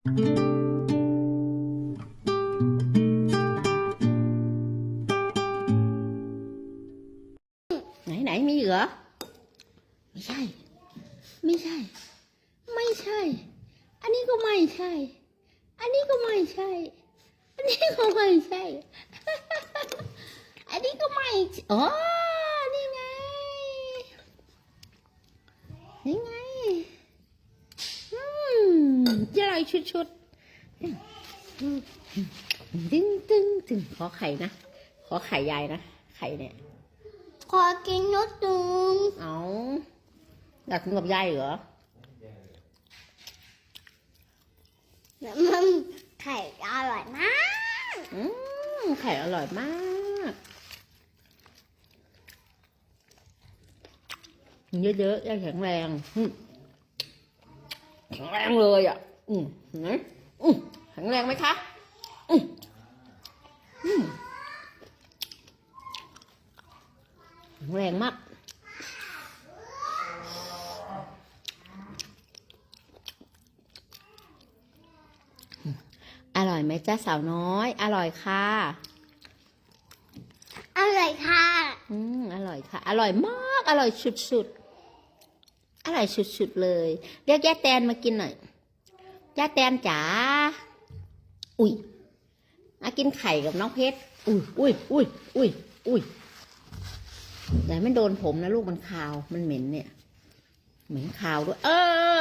ไหนไหนมีเหรอ ไม่ใช่ ไม่ใช่ ไม่ใช่ อันนี้ก็ไม่ใช่ อันนี้ก็ไม่ใช่ อันนี้ก็ไม่ใช่ อันนี้ก็ไม่ อ๋อ นี่ไง นี่ไง อืมจะ อะไรชุดๆอืมตึงตึงตึงขอไข่นะ ขอไข่ยายนะ ไข่เนี่ย ขอกินนุดนึงเอาอยากกินกับยายเหรอแล้วมันไข่อร่อยมากอืมไข่อร่อยมากเยอะๆยังแข็งแรงอืมแข็งแรงเลยอะ อืมเห็นไหมอืมแข็งแรงไหมคะ อืมอืมแข็งแรงมากอร่อยไหมจ้าสาวน้อย อร่อยค่ะ อร่อยค่ะ อืม อร่อยค่ะ อร่อยมาก อร่อยสุดๆ อร่อยสุดๆ เลย เรียกย่าแตนมากินหน่อย ย่าแตนจ๋า อุ้ยมากินไข่กับน้องเพชร อุ้ยอุ้ยอุ้ยอุ้ยอุ้ยอย่าให้มันโดนผมนะลูกมันคาว มันเหม็นเนี่ย เหม็นคาวด้วย เอ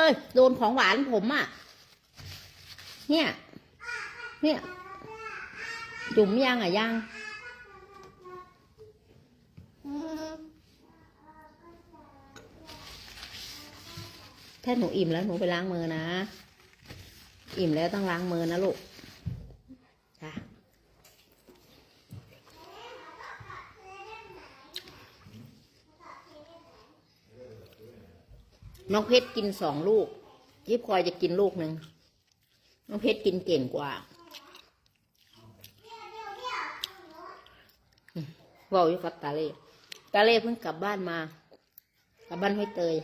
อโดนของหวานผมอะ่ะ เนี่ย เนี่ย จุ่มยังอะยังถ้าหนูอิ่มแล้วหนูไปล้างมือนะ อิ่มแล้วต้องล้างมือนะลูกจ้ะน้องเพชรกินสองลูกยิบคอยจะกินลูกหนึ่งน้องเพชรกินเก่งกว่าว่าอยู่กับตาเล่ตาเล่เพิ่งกลับบ้านมา กลับบ้านห้วยเตย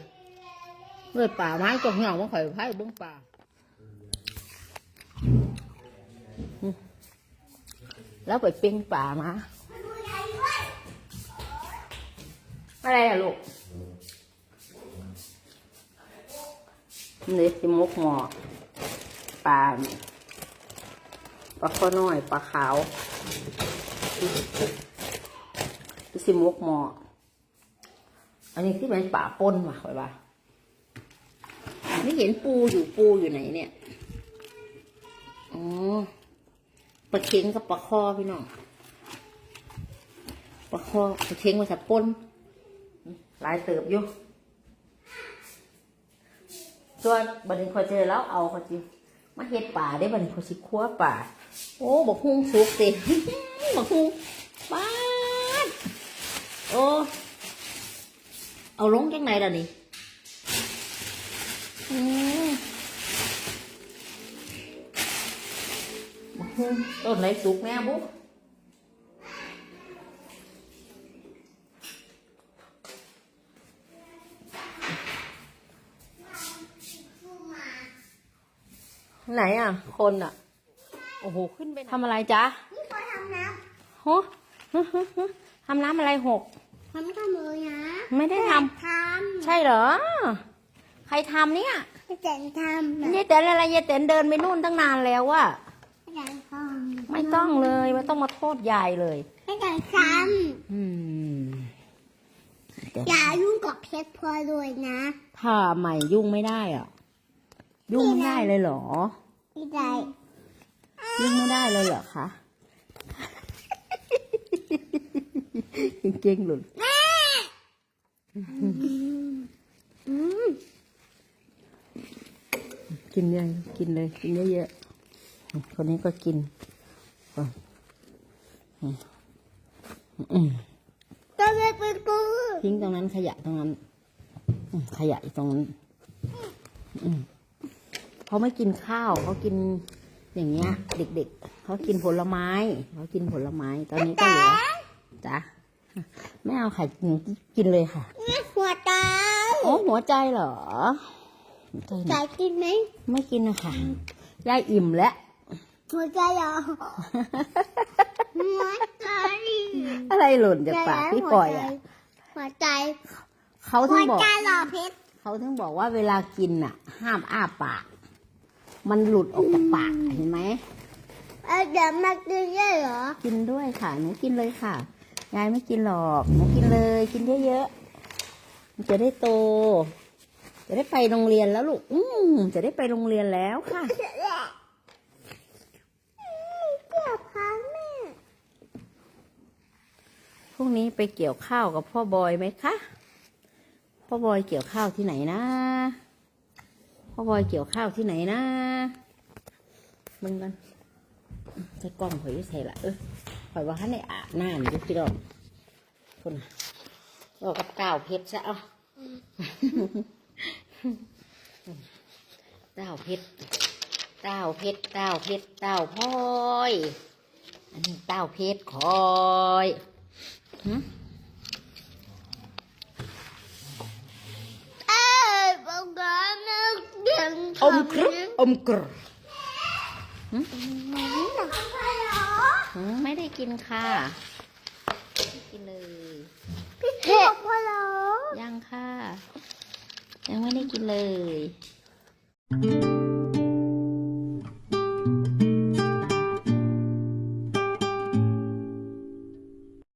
เมื่อป่าไม้ก็เหี่ยวมาข่อยไผ่เบื้องป่าอืม แล้วไปปิ้งป่ามาอะไรอะลูกนี่สิมกหมอปลาปลาข้อน้อยปลาขาวนี่สิมกหมออันนี้ที่เป็นป่าปนว่ะข่อยว่าไม่เห็นปูอยู่ปูอยู่ไหนเนี่ยอ๋อ ลาเค็งกับปลาคอพี่น้องปลาคอปลาเค็งมาสับปนหลายเติบอยู่ส่วนบันนี้พอเจอแล้วเอาเขาจิมาเฮ็ดป่าได้บันี้เขาสิคั่วป่า โอ้บอกฮุ้งสุกสิบอกฮุ้งป้าโอ้เอาลงจังไหนล่ะนี่ ต้นไหนสุกแน่บุ๊ไหนอะ คนอะ โอ้โห ขึ้นไปทำอะไรจ๊ะนี่ขอทำน้ฮะฮะฮะฮะทำน้ำอะไรหกำทำทำเลยนะ ไม่ได้ททำใช่เหรอ ใครทำเนี่ยำไม่แต่งทำนะยายเต๋นอะไรยายเต๋นเดินไปนู่นตั้งนานแล้วอะไม่แต่งทำ ไม่ต้องเลยไม่ต้องมาโทษยายเลยไม่แต่งทอืมำอย่ายุ่งกับเพชรพลอยด้วยนะถ้าใหม่ยุ่งไม่ได้อะ ยุ่งไม่ได้เลยเหรอไม่ได้ยุ่งไม่ได้เลยเหรอคะ เก่งๆหลุดแม่กินยังกินเลย กินเยอะๆคนนี้ก็กิน อะอืมเป็นกูทิ้งตรงนั้นขยะตรงนั้น ขยะตรงนั้นเขาไม่กินข้าวเขากินอย่างเงี้ย เด็ก ๆเขากินผลไม้เขากินผลไม้ ตอนนี้ก็เหลือจ้ะไม่เอาไข่กินเลยค่ะหัวตาโอ้หัวใจเหรอใจกินไหมไม่กินนะคะยายอิ่มแล้ว หัวใจเหรอหัวใจอะไรหล่นจากปากพี่ปล่อยอะหัวใจเขาหัถึวงบอกใจเหรอเพชรเขาถึงบอกว่าเวลากินอะ ห้ามอ้าปาก มันหลุดออกจากปากเห็นไหมเออเดี๋ยวมากินได้เหรอ กินด้วยค่ะหนูกินเลยค่ะ ยายไม่กินหรอกหนูกินเลย กินเยอะๆมันจะได้โต จะได้ไปโรงเรียนแล้วลูก อืมจะได้ไปโรงเรียนแล้วค่ะ เกือบพังแม่ พรุ่งนี้ไปเกี่ยวข้าวกับพ่อบอยไหมคะ พ่อบอยเกี่ยวข้าวที่ไหนนะ พ่อบอยเกี่ยวข้าวที่ไหนนะมึงกันใส่กล้องข่อยใส่ละเออข่อยว่าให้ในอาบน้ำอยู่พี่ดอกคนน่ะเอากับก้าวเพชรซะเอาเต้าเพชรเต้าเพชรเต้าเพชรเต้าพลอย อันนี้เต้าเพชรคอย หึเอ้ยบอกกันนะเดี๋ยวอมกรุบอมกรุบมันหนักไปเหรอหืมไม่ได้กินค่ะไม่กินเลย พี่เจ็บพอเหรอยังค่ะ ยังไม่ได้กินเลย